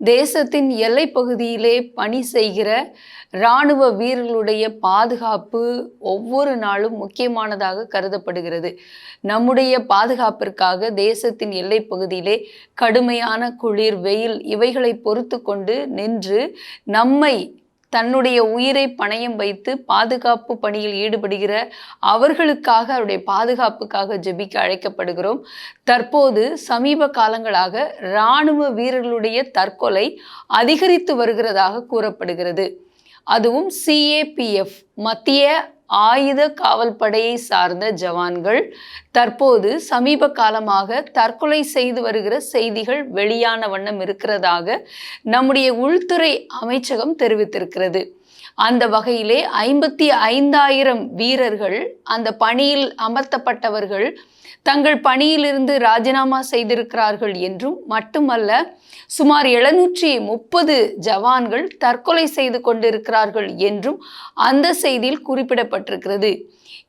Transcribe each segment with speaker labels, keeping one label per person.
Speaker 1: தேசத்தின் எல்லை பகுதியிலே பணி செய்கிற இராணுவ வீரர்களுடைய பாதுகாப்பு ஒவ்வொரு நாளும் முக்கியமானதாக கருதப்படுகிறது. நம்முடைய பாதுகாப்பிற்காக தேசத்தின் எல்லை பகுதியிலே கடுமையான குளிர் வெயில் இவைகளை பொறுத்து கொண்டு நின்று நம்மை தன்னுடைய உயிரை பணயம் வைத்து பாதுகாப்பு பணியில் ஈடுபடுகிற அவர்களுக்காக அவருடைய பாதுகாப்புக்காக ஜெபிக்க அழைக்கப்படுகிறோம். தற்போது சமீப காலங்களாக இராணுவ வீரர்களுடைய தற்கொலை அதிகரித்து வருகிறதாக கூறப்படுகிறது. அதுவும் சிஏபிஎஃப் மத்திய ஆயுத காவல்படையை சார்ந்த ஜவான்கள் தற்போது சமீப காலமாக தற்கொலை செய்து வருகிற செய்திகள் வெளியான வண்ணம் இருக்கிறதாக நம்முடைய உள்துறை அமைச்சகம் தெரிவித்திருக்கிறது. அந்த வகையிலே ஐம்பத்தி ஐந்தாயிரம் வீரர்கள் அந்த பணியில் அமர்த்தப்பட்டவர்கள் தங்கள் பணியிலிருந்து ராஜினாமா செய்திருக்கிறார்கள் என்றும் மட்டுமல்ல சுமார் எழுநூற்றி முப்பது ஜவான்கள் தற்கொலை செய்து கொண்டிருக்கிறார்கள் என்றும் அந்த செய்தியில் குறிப்பிடப்பட்டிருக்கிறது.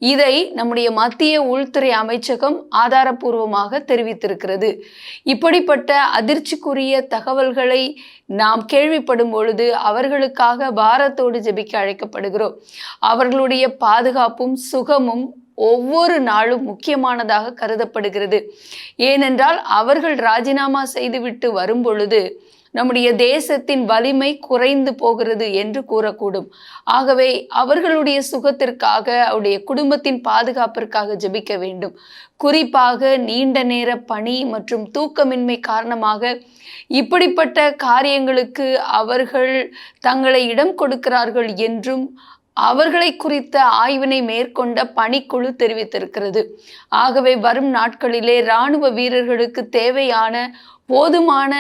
Speaker 1: இதை நம்முடைய மத்திய உள்துறை அமைச்சகம் ஆதாரபூர்வமாக தெரிவித்திருக்கிறது. இப்படிப்பட்ட அதிர்ச்சிக்குரிய தகவல்களை நாம் கேள்விப்படும் பொழுது அவர்களுக்காக பாரத்தோடு ஜெபிக்க அழைக்கப்படுகிறோம். அவர்களுடைய பாதுகாப்பும் சுகமும் ஒவ்வொரு நாளும் முக்கியமானதாக கருதப்படுகிறது. ஏனென்றால் அவர்கள் ராஜினாமா செய்துவிட்டு வரும் பொழுது நம்முடைய தேசத்தின் வலிமை குறைந்து போகிறது என்று கூறக்கூடும். ஆகவே அவர்களுடைய சுகத்திற்காக அவருடைய குடும்பத்தின் பாதுகாப்பிற்காக ஜெபிக்க வேண்டும். குறிப்பாக நீண்ட நேர பணி மற்றும் தூக்கமின்மை காரணமாக இப்படிப்பட்ட காரியங்களுக்கு அவர்கள் தங்களை இடம் கொடுக்கிறார்கள் என்றும் அவர்களை குறித்த ஆய்வினை மேற்கொண்ட பணிக்குழு தெரிவித்திருக்கிறது. ஆகவே வரும் நாட்களிலே இராணுவ வீரர்களுக்கு தேவையான போதுமான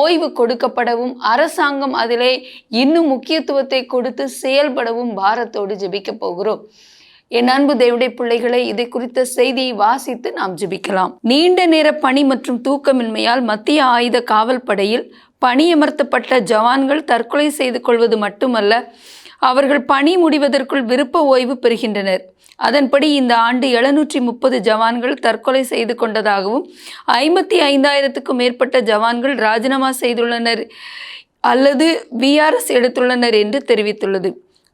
Speaker 1: ஓய்வு கொடுக்கப்படவும் அரசாங்கம் அதிலே இன்னும் முக்கியத்துவத்தை கொடுத்து செயல்படவும் பாரத்தோடு ஜெபிக்க போகிறோம். என் அன்பு தேவடைய பிள்ளைகளை இதை குறித்த செய்தியை வாசித்து நாம் ஜெபிக்கலாம். நீண்ட நேர பணி மற்றும் தூக்கமின்மையால் மத்திய ஆயுத காவல் படையில் பணியமர்த்தப்பட்ட ஜவான்கள் தற்கொலை செய்து கொள்வது மட்டுமல்ல அவர்கள் பணி முடிவதற்குள் விருப்ப ஓய்வு பெறுகின்றனர். அதன்படி இந்த ஆண்டு எழுநூற்றி முப்பது ஜவான்கள் தற்கொலை செய்து கொண்டதாகவும் ஐம்பத்தி ஐந்தாயிரத்துக்கும் மேற்பட்ட ஜவான்கள் ராஜினாமா செய்துள்ளனர் அல்லது விஆர்எஸ் எடுத்துள்ளனர் என்று தெரிவித்துள்ளது.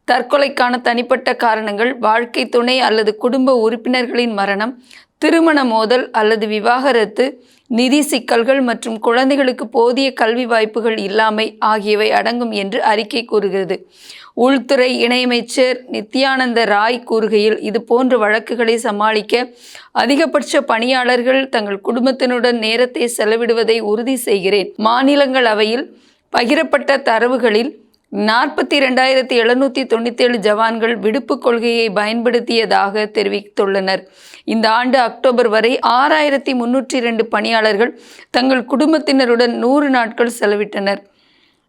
Speaker 1: தற்கொலைக்கான தனிப்பட்ட காரணங்கள் வாழ்க்கை துணை அல்லது குடும்ப உறுப்பினர்களின் மரணம் திருமண மோதல் அல்லது விவாகரத்து நிதி சிக்கல்கள் மற்றும் குழந்தைகளுக்கு போதிய கல்வி வாய்ப்புகள் இல்லாமை ஆகியவை அடங்கும் என்று அறிக்கை கூறுகிறது. உள்துறை இணையமைச்சர் நித்யானந்த ராய் கூறுகையில் இது போன்ற வழக்குகளை சமாளிக்க அதிகபட்ச பணியாளர்கள் தங்கள் குடும்பத்தினுடன் நேரத்தை செலவிடுவதை உறுதி செய்கிறேன். மாநிலங்களவையில் பகிரப்பட்ட தரவுகளில் நாற்பத்தி ரெண்டாயிரத்தி எழுநூற்றி தொண்ணூற்றேழு ஜவான்கள் விடுப்பு கொள்கையை பயன்படுத்தியதாக தெரிவித்துள்ளனர். இந்த ஆண்டு அக்டோபர் வரை ஆறாயிரத்தி முன்னூற்றி ரெண்டு பணியாளர்கள் தங்கள் குடும்பத்தினருடன் நூறு நாட்கள் செலவிட்டனர்.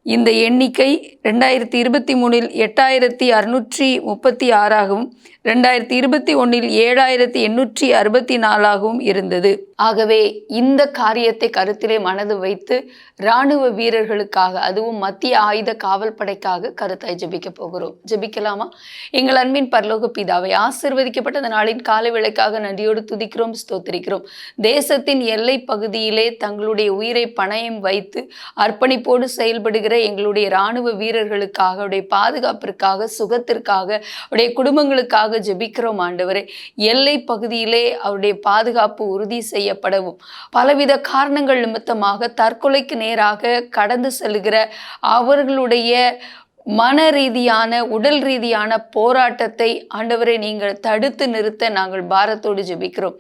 Speaker 1: இந்த எண்ணிக்கை ரெண்டாயிரத்தி இருபத்தி மூணில் எட்டாயிரத்தி அறுநூற்றி முப்பத்தி ஆறாகவும் ரெண்டாயிரத்தி இருபத்தி ஒன்றில் ஏழாயிரத்தி எண்ணூற்றி அறுபத்தி நாலாகவும் இருந்தது. ஆகவே இந்த காரியத்தை கருத்திலே மனது வைத்து இராணுவ வீரர்களுக்காக அதுவும் மத்திய ஆயுத காவல் படைக்காக கருத்தாய் ஜெபிக்க போகிறோம். ஜெபிக்கலாமா? எங்கள் அன்பின் பரலோக பிதாவை ஆசிர்வதிக்கப்பட்ட அந்த நாளின் காலை விளக்காக நன்றியோடு துதிக்கிறோம் ஸ்தோத்திரிக்கிறோம். தேசத்தின் எல்லை பகுதியிலே தங்களுடைய உயிரை பணயம் வைத்து அர்ப்பணிப்போடு செயல்படுகிற எங்களுடைய இராணுவ வீரர்களுக்காக அவருடைய பாதுகாப்பிற்காக சுகத்திற்காக அவருடைய குடும்பங்களுக்காக ஜெபிக்கிறோம் ஆண்டவரே. எல்லை பகுதியிலே அவருடைய பாதுகாப்பு உறுதி செய்யப்படவும். பலவித காரணங்கள் நிமித்தமாக தற்கொலைக்கு நேராக கடந்து செல்கிற அவர்களுடைய மன ரீதியான உடல் ரீதியான போராட்டத்தை ஆண்டவரை நீங்கள் தடுத்து நிறுத்த நாங்கள் பாரத்தோடு ஜெபிக்கிறோம்.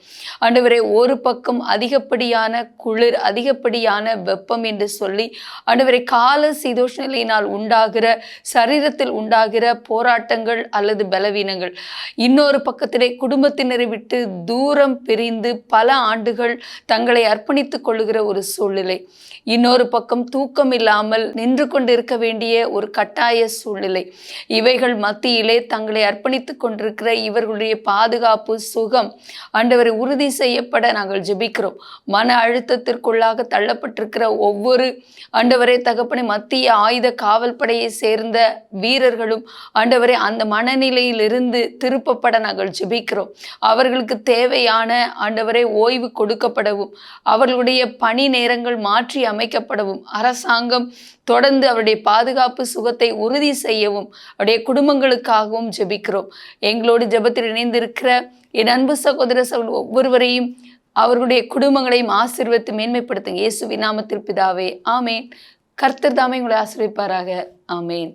Speaker 1: ஆண்டவரே ஒரு பக்கம் அதிகப்படியான குளிர் அதிகப்படியான வெப்பம் என்று சொல்லி ஆண்டவரை கால சீதோஷ நிலையினால் உண்டாகிற சரீரத்தில் உண்டாகிற போராட்டங்கள் அல்லது பலவீனங்கள். இன்னொரு பக்கத்திலே குடும்பத்தினரை விட்டு தூரம் பிரிந்து பல ஆண்டுகள் தங்களை அர்ப்பணித்துக் கொள்ளுகிற ஒரு சூழ்நிலை. இன்னொரு பக்கம் தூக்கம் இல்லாமல் நின்று கொண்டிருக்க வேண்டிய ஒரு கட்டாய அபாய சூழ்நிலை. இவைகள் மத்தியிலே தங்களை அர்ப்பணித்துக் கொண்டிருக்கிற இவர்களுடைய பாதுகாப்பு சுகம் ஆண்டவரை உறுதி செய்யப்பட நாங்கள் ஜெபிக்கிறோம். மன அழுத்தத்திற்குள்ளாக தள்ளப்பட்டிருக்கிற ஒவ்வொரு ஆண்டவரே தகப்பனை மத்திய ஆயுத காவல் படையை சேர்ந்த வீரர்களும் ஆண்டவரை அந்த மனநிலையிலிருந்து திருப்பப்பட நாங்கள் ஜெபிக்கிறோம். அவர்களுக்கு தேவையான ஆண்டவரை ஓய்வு கொடுக்கப்படவும் அவர்களுடைய பணி நேரங்கள் மாற்றி அமைக்கப்படவும் அரசாங்கம் தொடர்ந்து அவருடைய பாதுகாப்பு சுகத்தை உறுதி செய்யவும் அவருடைய குடும்பங்களுக்காகவும் ஜெபிக்கிறோம். எங்களோடு ஜெபத்தில் இணைந்திருக்கிற என் அன்பு சகோதர சகோதர ஒவ்வொருவரையும் அவர்களுடைய குடும்பங்களையும் ஆசீர்வத்து மேன்மைப்படுத்துங்க. இயேசு நாமத்தில் பிதாவே ஆமேன். கர்த்தர் தாமே உங்களை ஆசிரிப்பாராக ஆமேன்.